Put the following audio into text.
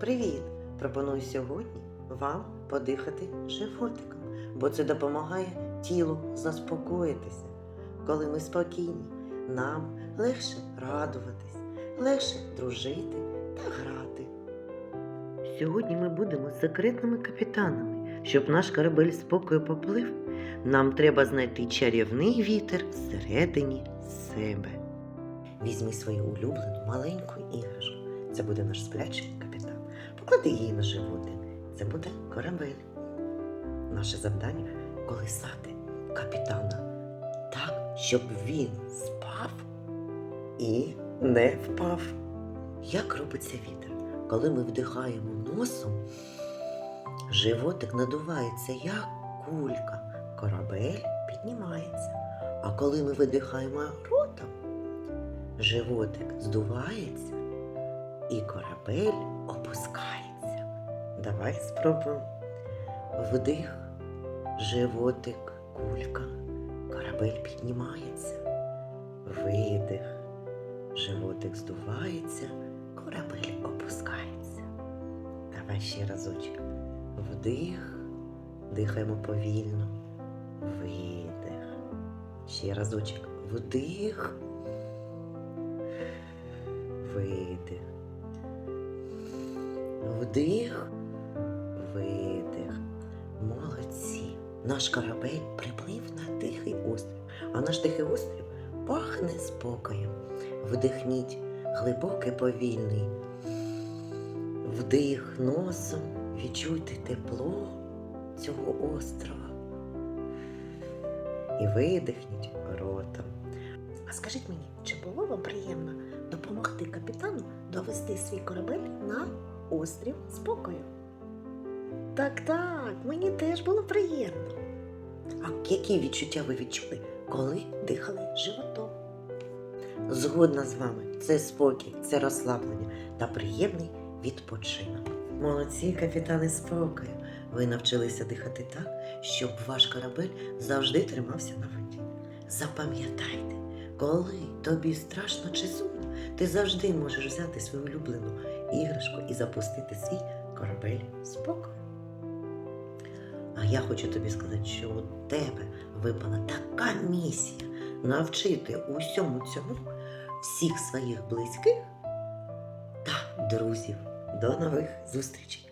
Привіт! Пропоную сьогодні вам подихати животиком, бо це допомагає тілу заспокоїтися. Коли ми спокійні, нам легше радуватись, легше дружити та грати. Сьогодні ми будемо секретними капітанами. Щоб наш корабель спокою поплив, нам треба знайти чарівний вітер всередині себе. Візьми свою улюблену маленьку іграшку. Це буде наш сплячий капітан. Поклади її на животик. Це буде корабель. Наше завдання колисати капітана так, щоб він спав і не впав. Як робиться вітер? Коли ми вдихаємо носом, животик надувається як кулька, корабель піднімається. А коли ми видихаємо ротом, животик здувається і корабель опускається. Давай спробуємо. Вдих, животик, кулька, корабель піднімається. Видих, животик здувається, корабель опускається. Давай ще разочок. Вдих, дихаємо повільно. Видих. Ще разочок. Вдих. Видих. Вдих. Видих. Молодці. Наш корабель приплив на тихий острів, а наш тихий острів пахне спокоєм. Вдихніть глибокий повільний. Вдих носом, відчуйте тепло цього острова. І видихніть ротом. А скажіть мені, чи було вам приємно допомогти капітану довести свій корабель на острів спокою? Так, так, мені теж було приємно. А які відчуття ви відчули, коли дихали животом? Згодна з вами, це спокій, це розслаблення та приємний відпочинок. Молодці, капітани спокою. Ви навчилися дихати так, щоб ваш корабель завжди тримався на воді. Запам'ятайте, коли тобі страшно чи сумно, ти завжди можеш взяти свою улюблену іграшку і запустити свій корабель спокою. А я хочу тобі сказати, що у тебе випала така місія навчити усьому цьому всіх своїх близьких та друзів. До нових зустрічей!